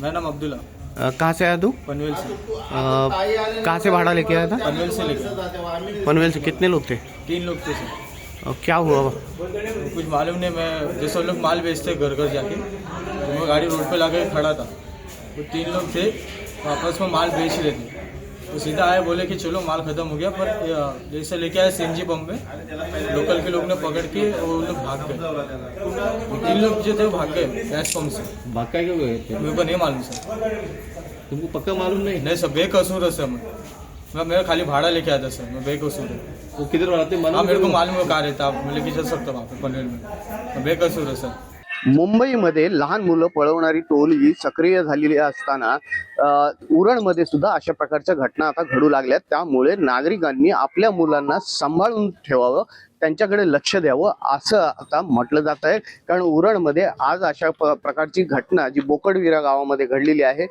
मेरा नाम अब्दुल्ला। अ, कहाँ से आया तू? पनवेल से। कहाँ से भाड़ा लेके आया था? पनवेल से लेकर पनवेल से कितने लोग थे? तीन लोग थे सर। अ, क्या हुआ? कुछ मालूम नहीं मैं जैसे वो लोग माल बेचते घर घर जाके तो मैं गाड़ी रोड पे ला के खड़ा था। वो तीन लोग थे वापस में माल बेच रहे थे। तो सीधा आए बोले कि चलो माल खत्म हो गया पर जैसे लेके आए सी पंप में लोकल के लोग ने पकड़ के वो लोग भाग गए। वो तीन लोग जो थे वो भाग गए गैस पंप से। भाग क्यों गए मेरे को नहीं मालूम सर। तुमको पक्का मालूम नहीं? नहीं सर बेकसूर है सर मैं। मैं मेरा खाली भाड़ा लेके आया था सर मैं बेकसूर है। वो किधर रहते हाँ? मेरे को मालूम है कहाँ रहता आप मैं लेके चल सकता वहाँ पे पनवेल में। मैं बेकसूर है सर। मुंबईमध्ये लहान मुलं पळवणारी टोली सक्रिय झालेली असताना अ, उरणमध्ये सुद्धा अशा प्रकारच्या घटना आता घडू लागल्यात. त्यामुळे नागरिकांनी आपल्या मुलांना सांभाळून ठेवावं त्यांच्याकडे लक्ष द्यावं असं आता म्हटलं जात आहे. कारण उरणमध्ये आज अशा प- प्रकारची घटना जी बोकडविरा गावामध्ये घडलेली आहे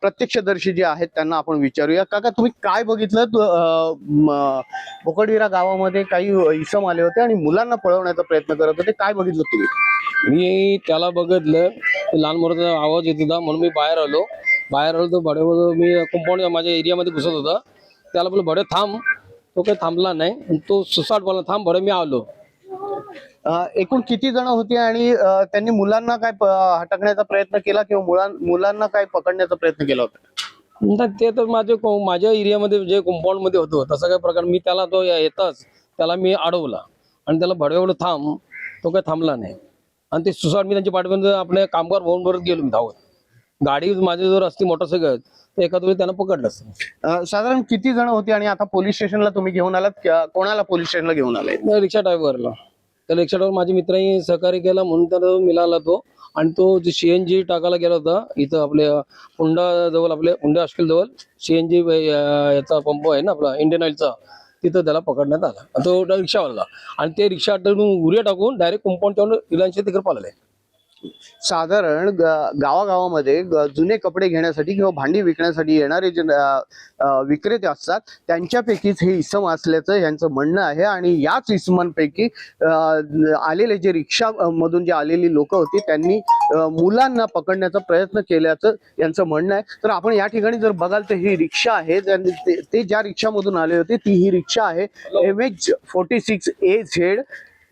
प्रत्यक्षदर्शी जे आहेत त्यांना आपण विचारूया. काका तुम्ही काय बघितलं? बोकडविरा गावामध्ये काही इसम आले होते आणि मुलांना पळवण्याचा प्रयत्न करत होते. काय बघितलं तुम्ही? मी त्याला बघितलं. लहान मुलाचा आवाज येत होता. म्हणून मी बाहेर आलो. बाहेर आलो तर भडे मी कंपाऊंड माझ्या एरियामध्ये घुसत होता. त्याला बोल भडे थांब. तो काही थांबला नाही. तो सुसाट बोला थांब भडे मी आलो. अ, एकूण किती जण होती आणि अ, त्यांनी मुलांना काय प- हटकण्याचा प्रयत्न केला किंवा मुलां मुलांना काय पकडण्याचा प्रयत्न केला होता? ते तर माझे को- माझ्या एरियामध्ये जे कंपाऊंडमध्ये होतो तसा काही प्रकार मी त्याला तो येताच त्याला मी अडवला. आणि त्याला भडवे बोललो थांब तो काही थांबला नाही. आणि ते सुसाट मी त्यांच्या पाठीमध्ये आपल्या कामगार भवन भरत गेलो मी धावत. गाडी माझी जर असती मोटरसायकल तर एखाद वेळी त्यांना पकडलं असतं. अ, साधारण किती जण होती आणि आता पोलीस स्टेशनला तुम्ही घेऊन आलात? कोणाला पोलीस स्टेशनला घेऊन आलाय? रिक्षा ड्रायव्हरला. त्या रिक्षा ड्रायव्हर माझ्या मित्रांनी सहकार्य केला म्हणून त्याला मिळाला तो. आणि तो जे सीएनजी टाकायला गेला होता इथं आपल्या हुंडा जवळ आपल्या हुंडा हॉस्पिटल जवळ सीएनजी याचा पंप आहे ना आपला इंडियन ऑइलचा तिथं त्याला पकडण्यात आला. आणि तो रिक्षावाला. आणि ते रिक्षा उऱ्या टाकून डायरेक्ट कंपाऊंड ठेवून रिलायन्सच्या तिकडे पाळले साधारण गावागावामध्ये ग- जुने कपडे घेण्यासाठी किंवा भांडी विकण्यासाठी येणारे जे विक्रेते असतात त्यांच्यापैकीच हे इसम असल्याचं यांचं म्हणणं आहे. आणि याच इसमांपैकी आलेले जे रिक्षा मधून जे आलेली लोक होती त्यांनी मुलांना पकडण्याचा प्रयत्न केल्याचं यांचं म्हणणं आहे. तर आपण या ठिकाणी जर बघाल तर ही रिक्षा आहे ते- ते ज्या रिक्षामधून आले होते ती ही रिक्षा आहे. M H forty six A Z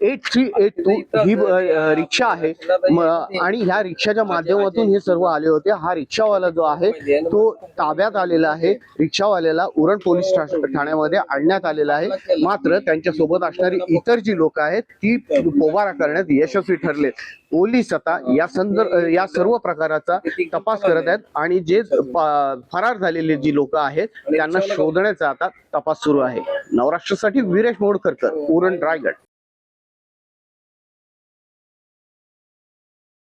eight three eight two ही रिक्षा आहे. आणि ह्या रिक्षाच्या माध्यमातून हे सर्व आले होते. हा रिक्षावाला जो आहे तो ताब्यात आलेला आहे. रिक्षावाल्याला उरण पोलीस ठा- ठाण्यामध्ये आणण्यात आलेला आहे. मात्र त्यांच्यासोबत असणारी इतर जी लोक आहेत ती पोबारा करण्यात यशस्वी ठरले. पोलीस आता या संदर्भ या सर्व प्रकाराचा तपास करत आहेत. आणि जे फरार झालेले जी लोक आहेत त्यांना शोधण्याचा आता तपास सुरू आहे. नवराष्ट्रासाठी वीरेश मोडकरकर उरण रायगड.